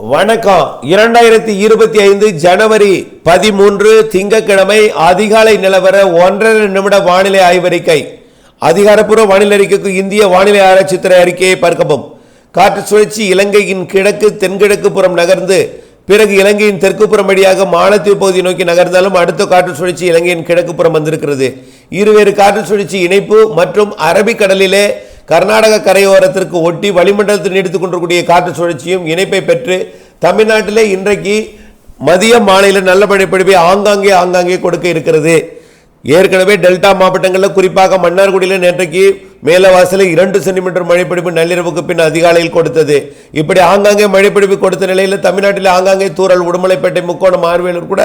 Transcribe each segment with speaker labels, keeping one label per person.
Speaker 1: வணக்கம். இரண்டாயிரத்தி இருபத்தி ஐந்து ஜனவரி பதிமூன்று திங்கட்கிழமை அதிகாலை நிலவர ஒன்றரை நிமிட வானிலை ஆய்வறிக்கை. அதிகாரப்பூர்வ வானிலை அறிக்கைக்கு இந்திய வானிலை ஆராய்ச்சித்துறை அறிக்கையை பார்க்கவும். காற்று சுழற்சி இலங்கையின் கிழக்கு தென்கிழக்கு புறம் நகர்ந்து பிறகு இலங்கையின் தெற்கு புறம் வழியாக மாலத்தீவு பகுதி நோக்கி நகர்ந்தாலும் அடுத்த காற்று சுழற்சி இலங்கையின் கிழக்கு புறம் வந்திருக்கிறது. இருவேறு காற்று சுழற்சி இணைப்பு மற்றும் அரபிக்கடலிலே கர்நாடக கரையோரத்திற்கு ஒட்டி வளிமண்டலத்தில் நீடித்துக் கொண்டிருக்கூடிய காற்று சுழற்சியும் இணைப்பை பெற்று தமிழ்நாட்டிலே இன்றைக்கு மதியம் மாலையில் நல்ல மழை ஆங்காங்கே ஆங்காங்கே கொடுக்க இருக்கிறது. ஏற்கனவே டெல்டா மாவட்டங்களில் குறிப்பாக மன்னார்குடியில் நேற்றைக்கு மேலவாசல இரண்டு சென்டிமீட்டர் மழைப்பிடிப்பு நள்ளிரவுக்கு பின் அதிகாலையில் கொடுத்தது. இப்படி ஆங்காங்கே மழைப்பிடிப்பு கொடுத்த நிலையில் தமிழ்நாட்டில் ஆங்காங்கே தூறல் உடுமலைப்பேட்டை முக்கோணம் ஆர்வேலூர் கூட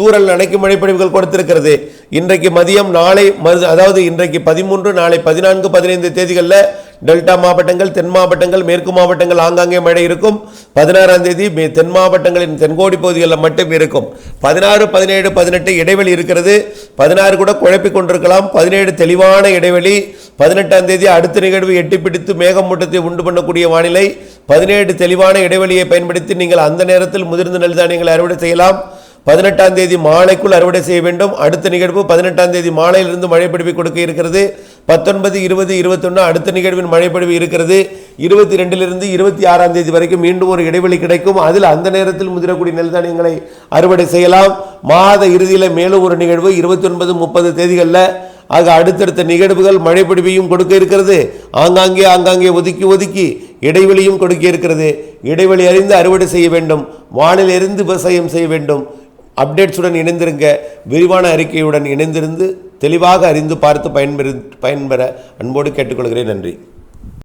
Speaker 1: தூறல் நனைக்கும் மழைப்பொழிவுகள் கொடுத்திருக்கிறது. இன்றைக்கு மதியம் நாளை மது அதாவது இன்றைக்கு பதிமூன்று நாளை பதினான்கு பதினைந்து தேதிகளில் டெல்டா மாவட்டங்கள் தென் மாவட்டங்கள் மேற்கு மாவட்டங்கள் ஆங்காங்கே மழை இருக்கும். பதினாறாம் தேதி மே- தென் மாவட்டங்களின் தென்கோடி பகுதிகளில் மட்டும் இருக்கும். பதினாறு பதினேழு பதினெட்டு இடைவெளி இருக்கிறது. பதினாறு கூட குழப்பிக் கொண்டிருக்கலாம். பதினேழு தெளிவான இடைவெளி. பதினெட்டாம் தேதி அடுத்த நிகழ்வு எட்டி பிடித்து மேகமூட்டத்தை உண்டு பண்ணக்கூடிய வானிலை. பதினேழு தெளிவான இடைவெளியை பயன்படுத்தி நீங்கள் அந்த நேரத்தில் முதிர்ந்த நெல் தானியங்களை அறுவடை செய்யலாம். பதினெட்டாம் தேதி மாலைக்குள் அறுவடை செய்ய வேண்டும். அடுத்த நிகழ்வு பதினெட்டாம் தேதி மாலையிலிருந்து மழை கொடுக்க இருக்கிறது. பத்தொன்பது இருபது இருபத்தொன்று அடுத்த நிகழ்வின் மழைப்பிடிவு இருக்கிறது. இருபத்தி ரெண்டிலிருந்து இருபத்தி ஆறாம் தேதி வரைக்கும் மீண்டும் ஒரு இடைவெளி கிடைக்கும். அதில் அந்த நேரத்தில் முதிரக்கூடிய நெல்தானியங்களை அறுவடை செய்யலாம். மாத இறுதியில் மேலும் ஒரு நிகழ்வு இருபத்தி ஒன்பது முப்பது தேதிகளில். ஆக அடுத்தடுத்த நிகழ்வுகள் மழைப்பிடிவையும் கொடுக்க இருக்கிறது. ஆங்காங்கே ஆங்காங்கே ஒதுக்கி ஒதுக்கி இடைவெளியும் கொடுக்க இருக்கிறது. இடைவெளி அறிந்து அறுவடை செய்ய வேண்டும். வானிலிருந்து விவசாயம் செய்ய வேண்டும். அப்டேட்ஸுடன் இணைந்திருங்க. விரிவான அறிக்கையுடன் இணைந்திருந்து தெளிவாக அறிந்து பார்த்து பயன்பெறு பயன்பெற அன்போடு கேட்டுக்கொள்கிறேன். நன்றி.